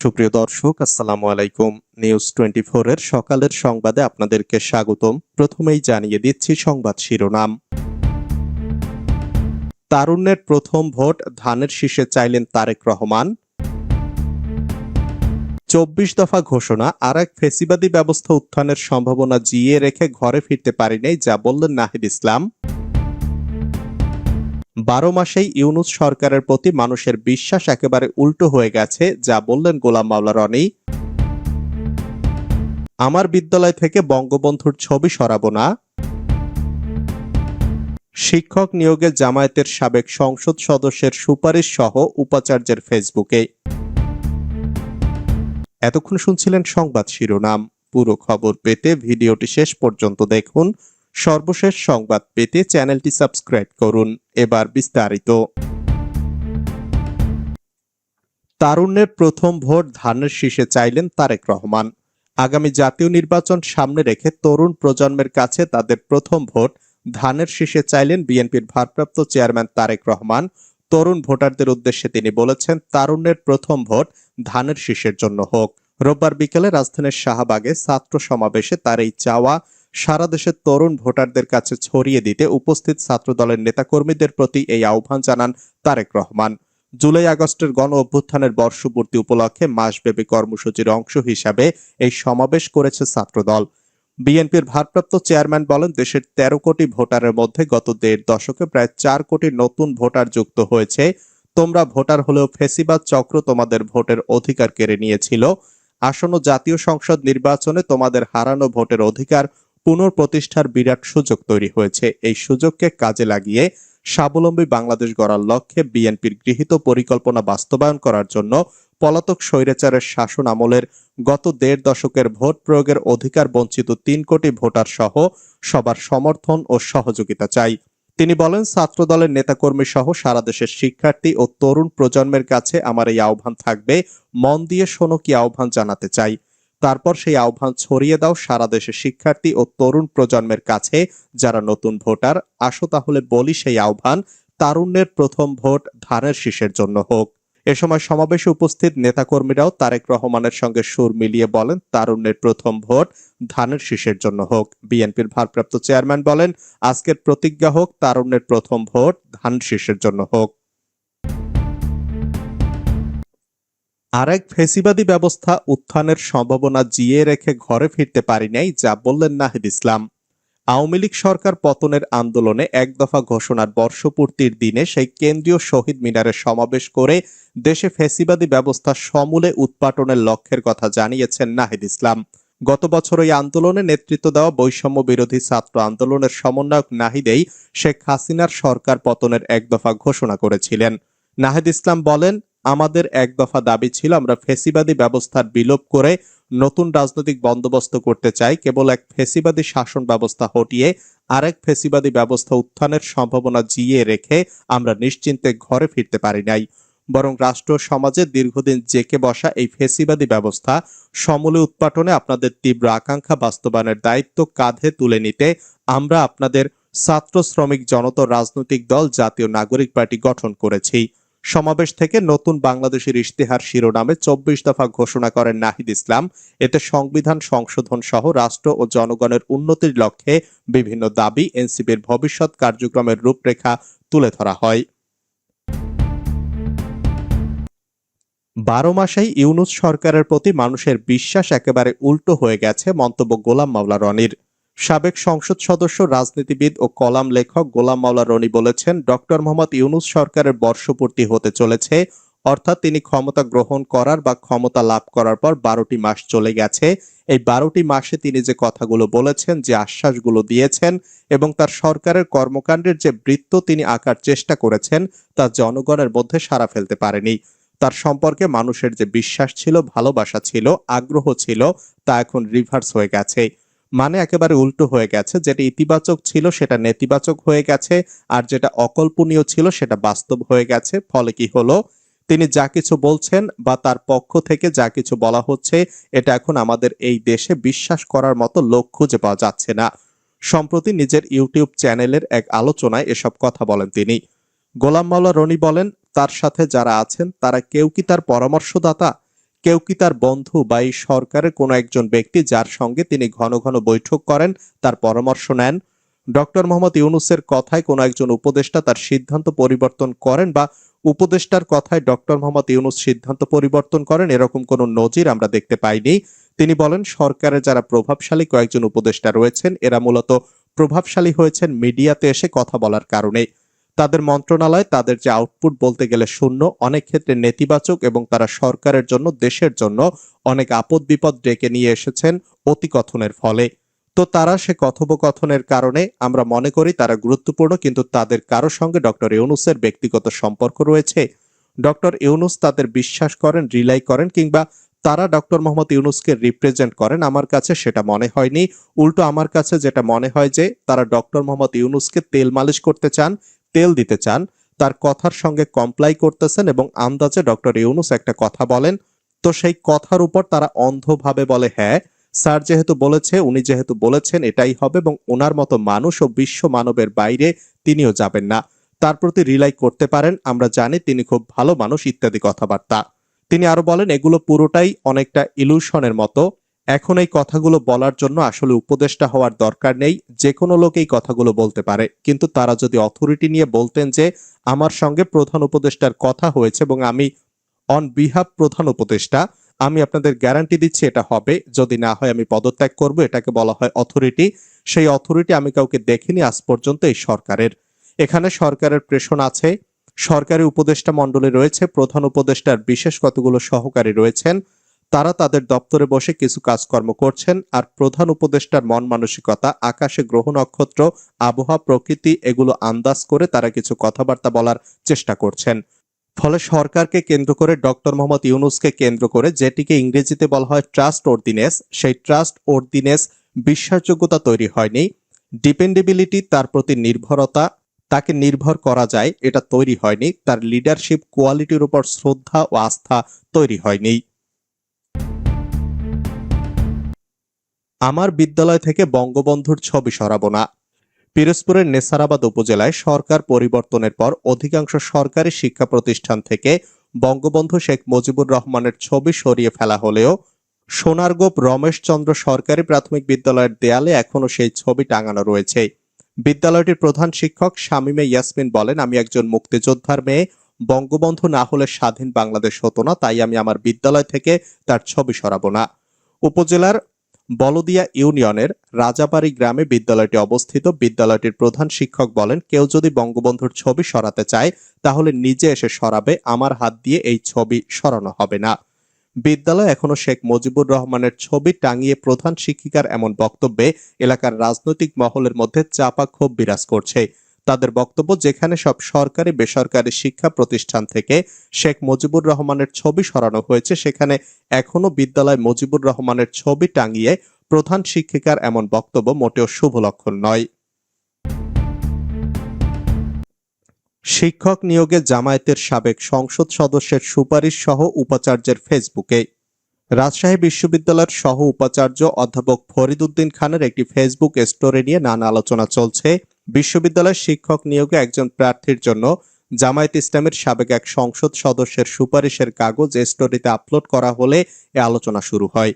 সুপ্রিয় দর্শক, আসসালামু আলাইকুম। নিউজ টোয়েন্টি এর সকালের সংবাদে আপনাদেরকে স্বাগতম। প্রথমেই জানিয়ে দিচ্ছি সংবাদ শিরোনাম। তারুণ্যের প্রথম ভোট, ধানের শীষে চাইলেন তারেক রহমান। চব্বিশ দফা ঘোষণা, আর এক ফেসিবাদী ব্যবস্থা উত্থানের সম্ভাবনা জিয়ে রেখে ঘরে ফিরতে পারিনি যা বললেন নাহিদ ইসলাম। বারো মাসেই ইউনুস সরকারের প্রতি মানুষের বিশ্বাস একেবারে উল্টো হয়ে গেছে, যা বললেন গোলাম মাওলা রনি। আমার বিদ্যালয় থেকে বঙ্গবন্ধুর ছবি সরাবো না। শিক্ষক নিয়োগে জামায়াতের সাবেক সংসদ সদস্যের সুপারিশ সহ উপাচার্যের ফেসবুকে। এতক্ষণ শুনছিলেন সংবাদ শিরোনাম। পুরো খবর পেতে ভিডিওটি শেষ পর্যন্ত দেখুন। সর্বশেষ সংবাদ পেতে চ্যানেলটি সাবস্ক্রাইব করুন। এবার বিস্তারিত। তারুণ্যের প্রথম ভোট ধানের শীষে চাইলেন তারেক রহমান। আগামী জাতীয় নির্বাচন সামনে রেখে তরুণ প্রজন্মের কাছে তাদের প্রথম ভোট ধানের শীষে চাইলেন বিএনপির ভারপ্রাপ্ত চেয়ারম্যান তারেক রহমান। তরুণ ভোটারদের উদ্দেশ্যে তিনি বলেছেন, তারুণ্যের প্রথম ভোট ধানের শীষের জন্য হোক। রোববার বিকেলে রাজধানীর শাহবাগে ছাত্র সমাবেশে তার এই চাওয়া সারা দেশের তরুণ ভোটারদের কাছে ছড়িয়ে দিতে উপস্থিত ছাত্রদলের নেতাকর্মীদের প্রতি এই আহ্বান জানান তারেক রহমান। জুলাই আগস্টের গণ অভ্যুত্থানের বর্ষপূর্তি উপলক্ষে মাসব্যাপী কর্মসূচির অংশ হিসাবে এই সমাবেশ করেছে ছাত্রদল। বিএনপির ভারপ্রাপ্ত চেয়ারম্যান বলেন, দেশের তেরো কোটি ভোটারের মধ্যে গত দেড় দশকে প্রায় চার কোটি নতুন ভোটার যুক্ত হয়েছে। তোমরা ভোটার হলেও ফেসিবাদ চক্র তোমাদের ভোটের অধিকার কেড়ে নিয়েছিল। আসন্ন জাতীয় সংসদ নির্বাচনে তোমাদের হারানো ভোটের অধিকার পুনঃপ্রতিষ্ঠার বিরাট সুযোগ তৈরি হয়েছে। এই সুযোগকে কাজে লাগিয়ে স্বাবলম্বী বাংলাদেশ গড়ার লক্ষ্যে বিএনপির গৃহীত পরিকল্পনা বাস্তবায়ন করার জন্য পলাতক স্বৈরাচারের শাসন আমলের গত দেড় দশকের ভোট প্রয়োগের অধিকার বঞ্চিত তিন কোটি ভোটার সহ সবার সমর্থন ও সহযোগিতা চাই। তিনি বলেন, ছাত্রদলের নেতাকর্মী সহ সারা দেশের শিক্ষার্থী ও তরুণ প্রজন্মের কাছে আমার এই আহ্বান থাকবে। মন দিয়ে শোনো কি আহ্বান জানাতে চাই। তারপর সেই আহ্বান ছড়িয়ে দাও সারা দেশের শিক্ষার্থী ও তরুণ প্রজন্মের কাছে। যারা নতুন ভোটার, আসো তাহলে বলি সেই আহ্বান, তারুণ্যের প্রথম ভোট ধানের শীষের জন্য হোক। এ সময় সমাবেশে উপস্থিত নেতাকর্মীরাও তারেক রহমানের সঙ্গে সুর মিলিয়ে বলেন, তারুণ্যের প্রথম ভোট ধানের শীষের জন্য হোক। বিএনপির ভারপ্রাপ্ত চেয়ারম্যান বলেন, আজকের প্রতিজ্ঞা হোক, তারুণ্যের প্রথম ভোট ধান শীষের জন্য হোক। আরেক ফেসিবাদী ব্যবস্থা উত্থানের সম্ভাবনা জিয়ে রেখে ঘরে ফিরতে পারি নাই, যা বললেন নাহিদ ইসলাম। আওয়ামী লীগ সরকার পতনের আন্দোলনে এক দফা ঘোষণার বর্ষপূর্তির দিনে সেই কেন্দ্রীয় শহীদ মিনারে সমাবেশ করে দেশে ফেসিবাদী ব্যবস্থা সমূলে উৎপাটনের লক্ষ্যের কথা জানিয়েছেন নাহিদ ইসলাম। গত বছর ওই আন্দোলনে নেতৃত্ব দেওয়া বৈষম্য বিরোধী ছাত্র আন্দোলনের সমন্বয়ক নাহিদেই শেখ হাসিনার সরকার পতনের এক দফা ঘোষণা করেছিলেন। নাহিদ ইসলাম বলেন আমাদের এক দফা দাবি ছিল আমরা ফেসিবাদী ব্যবস্থার বিলোপ করে নতুন রাজনৈতিক বন্দোবস্ত করতে চাই। কেবল এক ফেসিবাদী শাসন ব্যবস্থা হটিয়ে আরেক ফেসিবাদী ব্যবস্থা উত্থানের সম্ভাবনা জিয়ে রেখে আমরা নিশ্চিন্তে ঘরে ফিরতে পারি নাই। বরং রাষ্ট্র সমাজে দীর্ঘদিন জেকে বসা এই ফেসিবাদী ব্যবস্থা সমূলে উৎপাটনে আপনাদের তীব্র আকাঙ্ক্ষা বাস্তবায়নের দায়িত্ব কাঁধে তুলে নিতে আমরা আপনাদের ছাত্র শ্রমিক জনত রাজনৈতিক দল জাতীয় নাগরিক পার্টি গঠন করেছি। সমাবেশ থেকে নতুন বাংলাদেশের ইশতেহার শিরোনামে চব্বিশ দফা ঘোষণা করেন নাহিদ ইসলাম। এতে সংবিধান সংশোধন সহ রাষ্ট্র ও জনগণের উন্নতির লক্ষ্যে বিভিন্ন দাবি এনসিপির ভবিষ্যৎ কার্যক্রমের রূপরেখা তুলে ধরা হয়। বারো মাসেই ইউনুস সরকারের প্রতি মানুষের বিশ্বাস একেবারে উল্টো হয়ে গেছে মন্তব্য গোলাম মাওলা রনির। সাবেক সংসদ সদস্য, রাজনীতিবিদ ও কলাম লেখক গোলাম মাওলা রনি বলেছেন, ডক্টর মোহাম্মদ ইউনুস সরকারের বর্ষপূর্তি হতে চলেছে, অর্থাৎ তিনি ক্ষমতা গ্রহণ করার বা ক্ষমতা লাভ করার পর বারোটি মাস চলে গেছে। এই বারোটি মাসে তিনি যে কথাগুলো বলেছেন, যে আশ্বাসগুলো দিয়েছেন এবং তার সরকারের কর্মকাণ্ডের যে বৃত্ত তিনি আঁকার চেষ্টা করেছেন, তা জনগণের মধ্যে সারা ফেলতে পারেনি। তার সম্পর্কে মানুষের যে বিশ্বাস ছিল, ভালোবাসা ছিল, আগ্রহ ছিল, তা এখন রিভার্স হয়ে গেছে। মানে একেবারে উল্টো হয়ে গেছে। যেটা ইতিবাচক ছিল সেটা নেতিবাচক হয়ে গেছে, আর যেটা অকল্পনীয় ছিল সেটা বাস্তব হয়ে গেছে। ফলে কি হলো? তিনি যা কিছু বলছেন বা তার পক্ষ থেকে যা কিছু বলা হচ্ছে, এটা এখন আমাদের এই দেশে বিশ্বাস করার মতো লোক খুঁজে পাওয়া যাচ্ছে না। সম্প্রতি নিজের ইউটিউব চ্যানেলের এক আলোচনায় এসব কথা বলেন তিনি। গোলাম মাওলা রনি বলেন, তার সাথে যারা আছেন, তারা কেউ কি তার পরামর্শদাতা? কেউ কি তার বন্ধু বা এই সরকারের কোনো একজন ব্যক্তি যার সঙ্গে তিনি ঘন ঘন বৈঠক করেন, তার পরামর্শ নেন? ডক্টর মোহাম্মদ ইউনুসের কথায় কোনো একজন উপদেষ্টা তার সিদ্ধান্ত পরিবর্তন করেন বা উপদেষ্টার কথায় ডক্টর মোহাম্মদ ইউনুস সিদ্ধান্ত পরিবর্তন করেন, এরকম কোনো নজির আমরা দেখতে পাইনি। তিনি বলেন সরকারের যারা প্রভাবশালী কয়েকজন উপদেষ্টা রয়েছেন, এরা মূলত প্রভাবশালী হয়েছেন মিডিয়াতে এসে কথা বলার কারণে। তাদের মন্ত্রণালয় তাদের যে আউটপুট বলতে গেলে শূন্য, অনেক ক্ষেত্রে নেতিবাচক এবং তারা সরকারের জন্য, দেশের জন্য অনেক আপদ বিপদ ডেকে নিয়ে এসেছেন অতিকথনের ফলে। তো তারা সে কথোপকথনের কারণে আমরা মনে করি তারা গুরুত্বপূর্ণ, কিন্তু তাদের কারও সঙ্গে ডক্টর ইউনুসের ব্যক্তিগত সম্পর্ক রয়েছে। ডক্টর ইউনুস তাদের বিশ্বাস করেন রিলাই করেন, কিংবা তারা ডক্টর মোহাম্মদ ইউনুসকে রিপ্রেজেন্ট করেন। আমার কাছে সেটা মনে হয়নি। উল্টো আমার কাছে যেটা মনে হয় যে, তারা ডক্টর মোহাম্মদ ইউনুসকে তেল মালিশ করতে চান তেল দিতে চান, তার কথার সঙ্গে কমপ্লাই করতেছেন এবং আন্দাজে ডক্টর ইউনুস একটা কথা বলেন। তো সেই কথার উপর তারা অন্ধভাবে বলে হ্যাঁ স্যার যেহেতু বলেছে, উনি যেহেতু বলেছেন, এটাই হবে এবং ওনার মতো মানুষ ও বিশ্ব মানবের বাইরে তিনিও যাবেন না। তার প্রতি রিলাই করতে পারেন, আমরা জানি তিনি খুব ভালো মানুষ, ইত্যাদি কথাবার্তা। তিনি আরও বলেন, এগুলো পুরোটাই অনেকটা ইলুশনের মতো। এখন এই কথাগুলো বলার জন্য আসলে উপদেষ্টা হওয়ার দরকার নেই যে কোনো লোক এই কথাগুলো বলতে পারে। কিন্তু তারা যদি অথরিটি নিয়ে বলতেন যে, আমার সঙ্গে প্রধান উপদেষ্টার কথা হয়েছে এবং আমি অন বিহাফ প্রধান উপদেষ্টা, আমি আপনাদের গ্যারান্টি দিচ্ছি এটা হবে। যদি না হয় আমি পদত্যাগ করব। এটাকে বলা হয় অথরিটি সেই অথরিটি আমি কাউকে দেখিনি আজ পর্যন্ত এই সরকারের। এখানে সরকারের প্রেশন আছে। সরকারি উপদেষ্টা মণ্ডলী রয়েছে, প্রধান উপদেষ্টার বিশেষ কতগুলো সহকারী রয়েছেন। তারা তাদের দপ্তরে বসে কিছু কাজকর্ম করছেন আর প্রধান উপদেষ্টার মন মানসিকতা, আকাশে গ্রহ নক্ষত্র, আবহাওয়া, প্রকৃতি এগুলো আন্দাজ করে তারা কিছু কথাবার্তা বলার চেষ্টা করছেন। ফলে সরকারকে কেন্দ্র করে ডক্টর মোহাম্মদ ইউনুসকে কেন্দ্র করে যেটিকে ইংরেজিতে বলা হয় ট্রাস্ট অর্ডিনেস সেই ট্রাস্ট অর্ডিনেস বিশ্বাসযোগ্যতা তৈরি হয়নি, ডিপেন্ডেবিলিটি তার প্রতি নির্ভরতা, তাকে নির্ভর করা যায়, এটা তৈরি হয়নি, তার লিডারশিপ কোয়ালিটির উপর শ্রদ্ধা ও আস্থা তৈরি হয়নি। আমার বিদ্যালয় থেকে বঙ্গবন্ধুর ছবি সরাবো না। পিরোজপুরের নেসারাবাদ উপজেলায় সরকার পরিবর্তনের পর অধিকাংশ সরকারি শিক্ষা প্রতিষ্ঠান থেকে বঙ্গবন্ধু শেখ মুজিবুর রহমানের ছবি সরিয়ে ফেলা হলেও সোনারগোপ রমেশচন্দ্র সরকারি প্রাথমিক বিদ্যালয়ের দেয়ালে এখনও সেই ছবি টাঙানো রয়েছে। বিদ্যালয়টির প্রধান শিক্ষক শামীমে ইয়াসমিন বলেন, আমি একজন মুক্তিযোদ্ধার মেয়ে, বঙ্গবন্ধু না হলে স্বাধীন বাংলাদেশ হতো না, তাই আমি আমার বিদ্যালয় থেকে তার ছবি সরাবো না। উপজেলার বলদিয়া ইউনিয়নের রাজাবাড়ি গ্রামে বিদ্যালয়টি অবস্থিত। বিদ্যালয়টির প্রধান শিক্ষক বলেন, কেউ যদি বঙ্গবন্ধুর ছবি সরাতে চায়, তাহলে নিজে এসে সরাবে, আমার হাত দিয়ে এই ছবি সরানো হবে না। বিদ্যালয় এখনও শেখ মুজিবুর রহমানের ছবি টাঙিয়ে প্রধান শিক্ষিকার এমন বক্তব্যে এলাকার রাজনৈতিক মহলের মধ্যে চাপা ক্ষোভ বিরাজ করছে। তাদের বক্তব্য যেখানে সব সরকারি, বেসরকারি শিক্ষা প্রতিষ্ঠান থেকে শেখ মুজিবুর রহমানের ছবি সরানো হয়েছে, সেখানে এখনও বিদ্যালয় মুজিবুর রহমানের ছবি টাঙিয়ে প্রধান শিক্ষিকার এমন বক্তব্য মোটেও শুভ লক্ষণ নয়। শিক্ষক নিয়োগে জামায়াতের সাবেক সংসদ সদস্যের সুপারিশ সহ উপাচার্যের ফেসবুকে। রাজশাহী বিশ্ববিদ্যালয়ের সহ উপাচার্য অধ্যাপক ফরিদ উদ্দিন খানের একটি ফেসবুক স্টোরি নিয়ে নানা আলোচনা চলছে। বিশ্ববিদ্যালয়ের শিক্ষক নিয়োগে একজন প্রার্থীর জন্য জামায়াত ইসলামের সাবেক এক সংসদ সদস্যের সুপারিশের কাগজ স্টোরিতে আপলোড করা হলে এ আলোচনা শুরু হয়।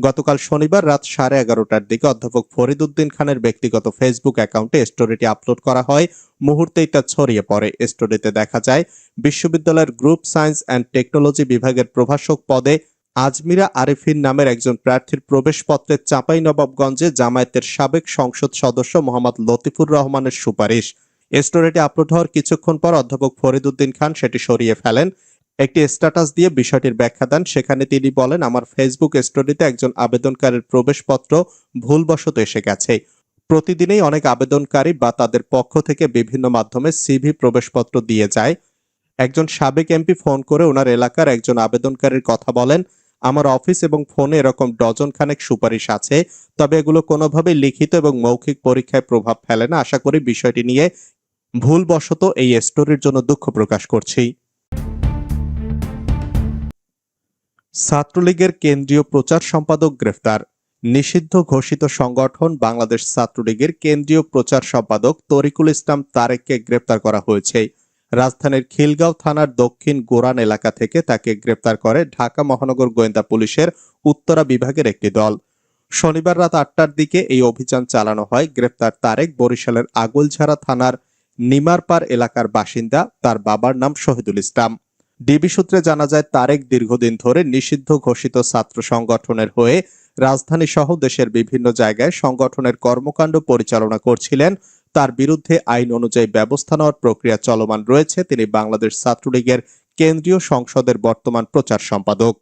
গতকাল শনিবার রাত সাড়ে এগারোটার দিকে অধ্যাপক ফরিদ উদ্দিন খানের ব্যক্তিগত ফেসবুক অ্যাকাউন্টে স্টোরিটি আপলোড করা হয়। মুহূর্তেই তা ছড়িয়ে পড়ে। স্টোরিতে দেখা যায়, বিশ্ববিদ্যালয়ের গ্রুপ সায়েন্স অ্যান্ড টেকনোলজি বিভাগের প্রভাষক পদে আজমিরা আরিফিন নামের একজন প্রার্থীর প্রবেশপত্রে চাঁপাই নবাবগঞ্জে জামায়াতের সাবেক সংসদ সদস্য মোহাম্মদ লতিফুর রহমানের সুপারিশ। স্টোরিটি আপলোড হওয়ার কিছুক্ষণ পর অধ্যাপক ফরিদ উদ্দিন খান সেটি সরিয়ে ফেলেন। একটি স্ট্যাটাস দিয়ে বিষয়টির ব্যাখ্যা দেন। সেখানে তিনি বলেন, আমার ফেসবুক স্টোরিতে একজন আবেদনকারীর প্রবেশপত্র ভুলবশত এসে গেছে। প্রতিদিনই অনেক আবেদনকারী বা তাদের পক্ষ থেকে বিভিন্ন মাধ্যমে সিভি প্রবেশপত্র দিয়ে যায়। একজন সাবেক এমপি ফোন করে ওনার এলাকার একজন আবেদনকারীর কথা বলেন আমার অফিস এবং ফোনে এরকম ডজন খানেক সুপারিশ আছে, তবে এগুলো কোনোভাবে লিখিত এবং মৌখিক পরীক্ষায় প্রভাব ফেলে না। আশা করি বিষয়টি নিয়ে ভুলবশত এই স্টোরির জন্য দুঃখ প্রকাশ করছি। ছাত্রলীগের কেন্দ্রীয় প্রচার সম্পাদক গ্রেফতার। নিষিদ্ধ ঘোষিত সংগঠন বাংলাদেশ ছাত্রলীগের কেন্দ্রীয় প্রচার সম্পাদক তরিকুল ইসলাম তারেককে গ্রেপ্তার করা হয়েছে। রাজধানীর খিলগাঁও থানার দক্ষিণ গোরান এলাকা থেকে তাকে গ্রেপ্তার করে ঢাকা মহানগর গোয়েন্দা পুলিশের উত্তরা বিভাগের একটি দল। শনিবার রাত আটটার দিকে এই অভিযান চালানো হয়। গ্রেপ্তার তারেক বরিশালের আগলঝাড়া থানার নিমারপার এলাকার বাসিন্দা। তার বাবার নাম শহীদুল ইসলাম। ডিবি সূত্রে জানা যায়, তারেক দীর্ঘদিন ধরে নিষিদ্ধ ঘোষিত ছাত্র সংগঠনের হয়ে রাজধানী সহ দেশের বিভিন্ন জায়গায় সংগঠনের কর্মকাণ্ড পরিচালনা করছিলেন তার বিরুদ্ধে আইন অনুযায়ী ব্যবস্থা নেওয়ার প্রক্রিয়া চলমান রয়েছে। তিনি বাংলাদেশ ছাত্রলীগের কেন্দ্রীয় সংসদের বর্তমান প্রচার সম্পাদক।